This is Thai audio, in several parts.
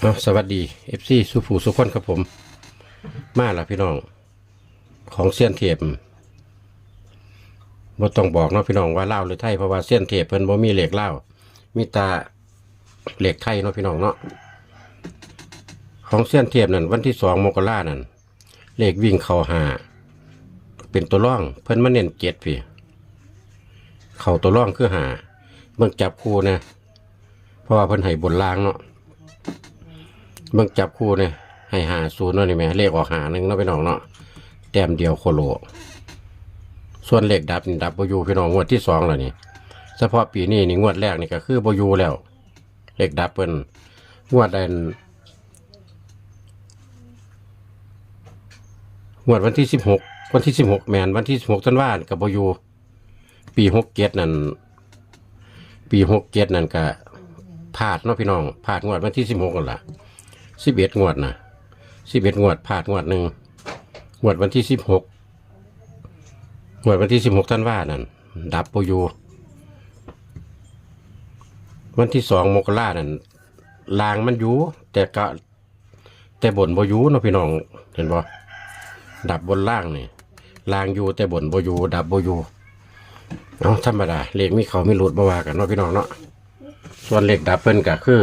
เอาสวัสดีเอฟซีสุภูสุขคนครับผม มาล้วพี่น้อง ของเซียนเทียบบ่ต้องบอกเนาะพี่น้องว่าเล่าหรือไทยเพราะว่าเซียนเทียบเพิ่นบ่มีเหล็กเล่ามีตาเหล็กไทยเนาะพี่น้องเนาะของเซียนเทียบนั่นวันที่สองมกรานั่นเหลขวิ่งเข้าหาเป็นตัวร่อง เพิ่นมาเน้นเจ็ดพี่ เข้าตัวร่องคือหาเบิ่งจับคู่นะเพราะว่าเพิ่นให้บนล่างเนาะ เบิ่งจับคู่เนี่ยให้หาศูนย์เนาะนี่แม่เลขออกหาหนึ่งเนาะพี่น้องเนาะแต้มเดียวโคโล ส่วนเลขดับนี่ดับบอยูพี่น้องงวดที่สองแล้วนี่เฉพาะปีนี้นี่งวดแรกนี่ก็คือบอยูแล้ว เลขดับเปิ้นงวดอันงวดวันที่สิบหกวันที่สิบหกแมนวันที่สิบหกธันวาคมกับบอยูปีหกเกตนั่นปีหกเกตนั่นก็พลาดเนาะพี่น้องพลาดงวดวันที่สิบหกนั่นแหละ สิบเอ็ดงวดนะสิบเอ็ดงวดผ่านงวดหนึ่งงวดวันที่สิบหกงวดวันที่สิบหกท่านว่านั่นดับปูยูวันที่สองมกรานั่นลางมันอยู่แต่ก็แต่บนบอยูเนาะพี่น้องเห็นบ่ดับบนล่างนี่ลางอยู่แต่บนบอยูดับบอยูเอาธรรมดาเลขมีเขาไม่หลุดบ่ว่ากันเนาะพี่น้องเนาะส่วนเลขดับเพิ่นก็คือ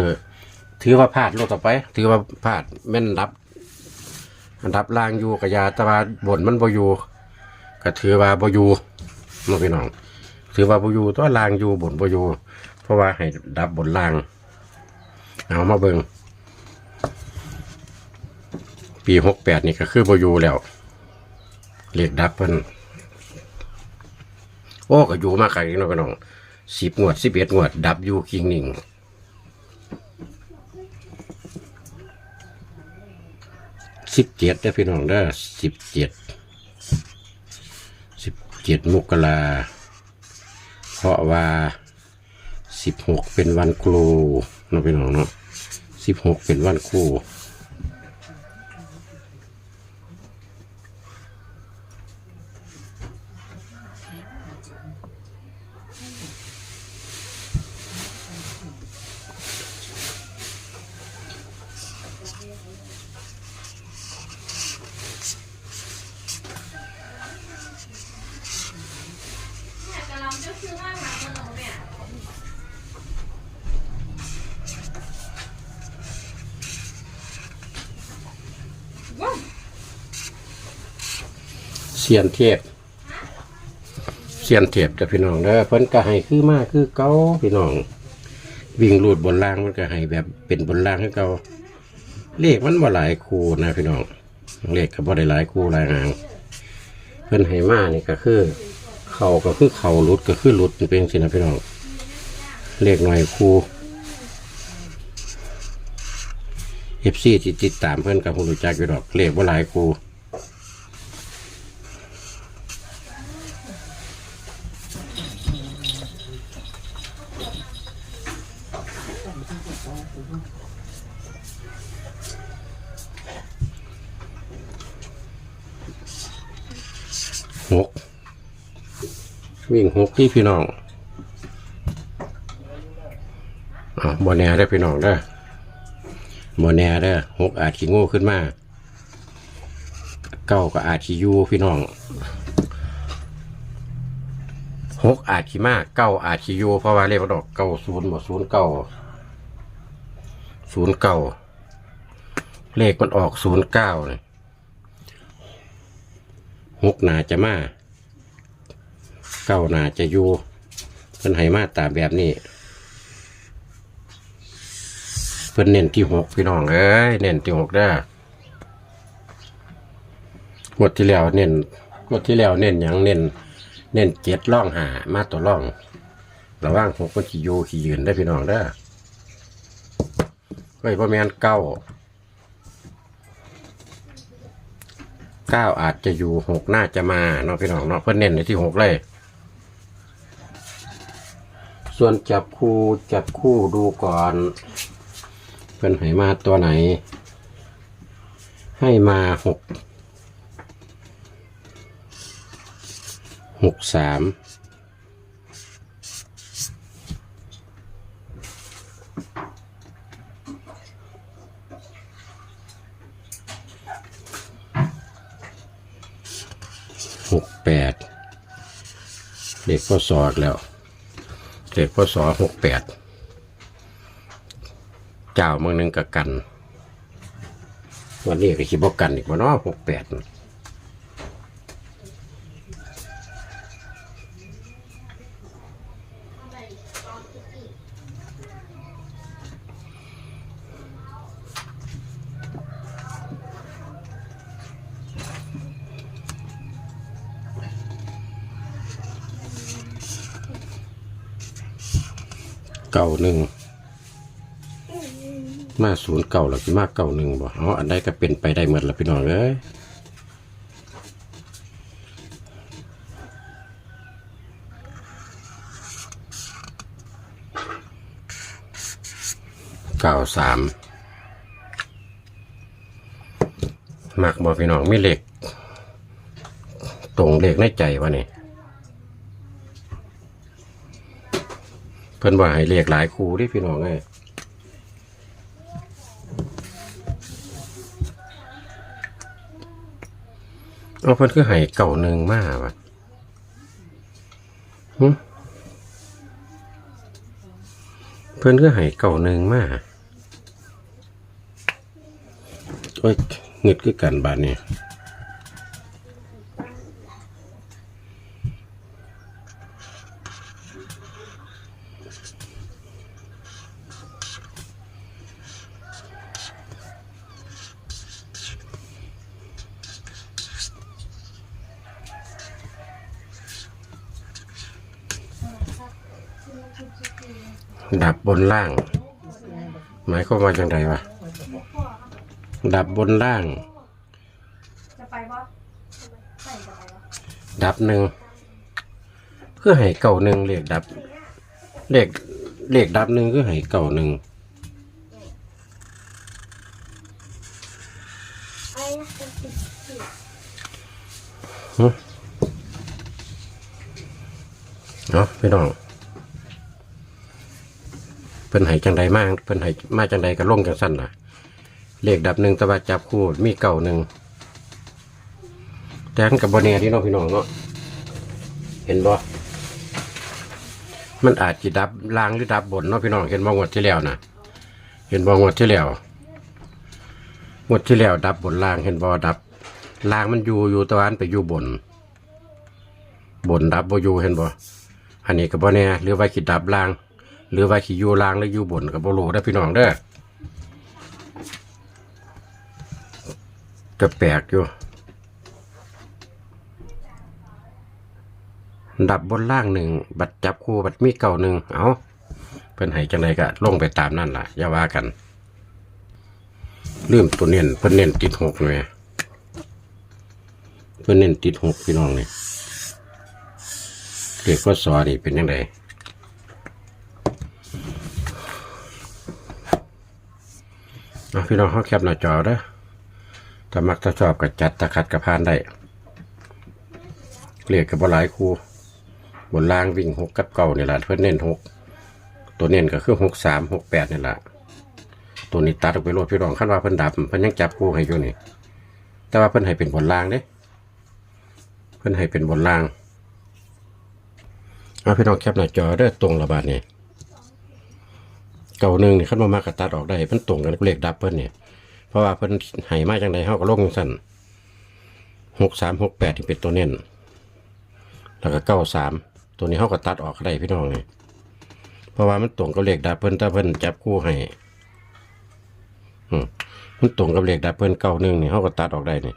ถือว่าพลาดโลกต่อไป ถือว่าพลาดแม่นดับ อันดับล่างอยู่กับยาแตะวันบนมันบอยู่ก็ถือว่าบอยู่น้องพี่น้อง ถือว่าบอยู่ตัวล่างอยู่บนบอยู่เพราะว่าให้ดับบนล่าง เอามาเบิงปีหกแปดนี่ก็คือบอยู่แล้วเลขดับเพิ่นโอ้ก็อยู่มากไกลเนาะพี่น้องสิบงวดสิบเอ็ดงวด ดับอยู่คิงหนึ่ง สิบเจ็ดได้อพี่น้องได้อสิบเจ็ดสิบเจ็ดมกราเพราะว่าสิบหกเป็นวันครูนะพี่น้องเนาะสิบหกเป็นวันครู เสียนเทพเสียนเทพแต่พี่น้องเด้อเพิ่นก็ให้คือมากคือเก่าพี่น้อง วิ่งรูดบนล่างมันก็ให้แบบเป็นบนล่างให้เก่าเลขมันบ่หลายคู่นะพี่น้องเลขก็บ่ได้หลายคู่หลายหางเพิ่นให้มานี่ก็คือเข่าก็คือเข่าหลุดก็คือหลุดเป็นสินะพี่น้องเลขหน่อยคู่เอฟซีที่ติดตามเพื่อนกับผู้รู้จักอยู่ดอกเลขว่าหลายครู หกวิ่งหกที่พี่น้องอ่าบอแน่ได้พี่น้องได้บอแน่ได้หกอาจขี้โง่ขึ้นมาเก้าก็อาจขี้ยูพี่น้องหกอาจขี้มากเก้าอาจขี้ยูเพราะว่าเลขมันออกเก้าศูนย์หมดศูนย์เก้าศูนย์เก้าเลขมันออกศูนย์เก้าเลย หกนาจะมาเก้านาจะอยู่เพิ่นให้มาตามแบบนี้เพิ่นเน้นที่หกพี่น้องเอ้ยเน้นที่หกได้องวดที่แล้วเน้นงวดที่แล้วเน้นหยังเน้นเน้นเจ็ดล่องหามาตัวล่องระว่างหกก็ขี่โยขี่ยืนได้พี่น้องได้เฮ้ยพ่อแม่นเก้า เก้าอาจจะอยู่หกน่าจะมาเนาะพี่น้องเนาะเพิ่นเน้นในที่หกเลย ส่วนจับคู่จับคู่ดูก่อนเป็นไหมาตัวไหน ให้มาหกหกสาม หกแปด เลขพ่อสออีกแล้วเลขพ่อสอหกแปดเจ้าเมืองหนึ่งกับกัน วันนี้ก็คิดบอกกันอีกว่านาะหกแปด เก่าหนึ่งมาศูนย์เก่าหรือมาเก่าหนึ่งบ่เอาอันใดก็เป็นไปได้หมดละพี่น้องเอ้ยเก้าสามมักบ่พี่น้องมีเหล็ก ตรงเหล็กในใจวะนี่ เพิ่นว่าให้เรียกหลายครูที่พี่น้องเอ้ยเอาเพิ่นคือให้เก่าหนึ่งมากวะเพิ่นคือให้เก่าหนึ่งมากโอ้ยเงึดคือกันบาดนี้ ดับบนล่าง หมายความว่าจังไดวะดับบนล่างจะไปบ่ไปจะไปบ่ดับหนึ่งเพื่อให้เก่าหนึ่งเลขดับเลขเลขดับหนึ่งคือให้เก่าหนึ่งไอ้นะเป็นสิบสี่เนาะพี่น้องเพิ่นให้จังใดมากเพิ่นให้มาจังใดก็ลงจังสั้นล่ะ เลขดับหนึ่งต่ว่าจับคู่มีเก่าหนึ่งแต่อันกับบเนียที่น้องพี่น้องเนาะเห็นบ่มันอาจจะดับล่างหรือดับบนเนาะพี่น้องเห็นบ่งวดที่แล้วนะเห็นบ่งวดที่แล้วงวดที่แล้วดับบนล่างเห็นบ่ดับล่างมันอยู่อยู่ตะวันไปอยู่บน บนดับบ่อยู่เห็นบ่อันนี้ก็บ่แน่หรือว่าขีดดับล่าง หรือว่าขีอยู่ล่างหรือยูบนก็บ่รู้เด้พี่น้องเด้อก็แปลกอยู่ ดับบนล่างหนึ่ง บัดจับคู่บัดมีเก่าหนึ่งเอาเพิ่นให้จังไดก็ลงไปตามนั่นล่ะ อย่าว่ากันลืมตัวเน้นเพิ่นเน้นติดหกเลยเพิ่นเน้นติดหกพี่น้องนี่เด็กก็สอนี่เป็นยังไง เอาพี่น้องเขาแคปหน้าจอเด้อถ้ามักถ้าชอบก็จัดตะขัดกระพานได้เรียกกับ่หลายคู่บนล่างวิ่งหกกับเก่านี่แหละเพื่อนเน้นหกตัวเน้นก็คือหกสามหกแปดนี่แหละตัวนี้ตัดออกไปโลดพี่รองขั้นว่าเพิ่นดับเพิ่นยังจับคู่ให้อยู่นี่ แต่ว่าเพิ่นให้เป็นบนล่างเด้เพิ่นให้เป็นบนล่างเอาพี่น้องแคปหน้าจอเด้อตรงระบาดนี่ เก่าหนึ่งนี่ขั้นมามากกตัดออกได้เพิ่นตรงกันกับเลขดับเพิ่นเนี่ยเพราะว่าเพิ่นให้มาจังใดเฮาก็ลงจังซั่นหกสามหกแปดที่เป็นตัวเน้นแล้วก็เก้าสามตัวนี้เขาก็ตัดออกได้พี่น้องเลยเพราะว่ามันตรงกับเลขดับเพิ่นถ้าเพิ่นจับคู่ให้มมันตรงกับเลขดับเพิ่นเก้าหนึ่งนี่เขาก็ตัดออกได้นี่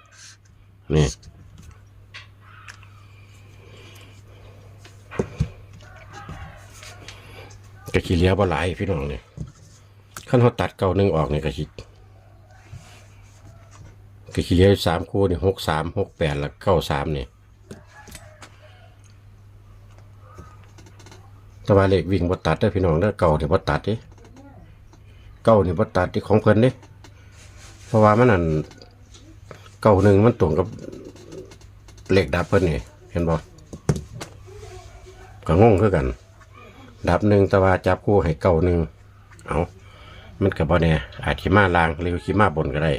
นี่ก็ขี้เลี้ยบ่หลายพี่น้องเนี่ย ขั้นเขาตัดเก้าหนึ่งออกเนี่ยก็ขี้ก็ขี้เลี้ยสามคู่เนี่ยหกสามหกแปดแล้วเก้าสามเนี่แต่ว่าเลขวิ่งบ่ตัดเด้พี่น้องเด้เก่าเดี๋ยวบ่ตัดเด้เก่าเนี่บ่ตัดที่ของเพิ่นด้เพราะว่ามันนั่นเก่าหนึ่งมันตรงกับเหลขดับเพิ่นนี่เห็นบ่ก็งงคือกัน ดับหนึ่งต่ว่าจับคู่ให้เก่าหนึ่งเอา มันก็บ่แน่ยอาจสิมาล่างหรือสิมาบนก็ได้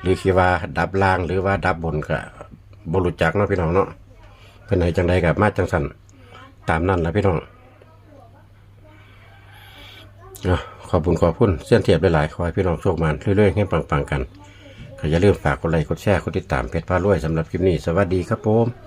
หรือคิดว่าดับล่างหรือว่าดับบนก็บรู้จักเนาะพี่น้องเนาะเพิ่นให้จังใดกับมาจังสันตามนั่นละพี่น้องอะขอบคุญขอบคุณเส้นเทียบหลายๆขอให้พี่น้องโชคมันเรื่อยๆให้ปังๆกันก็อย่าลืมฝากกดไลค์กดแชร์กดติดตามเพจพารวยสำหรับคลิปนี้ สวัสดีครับผม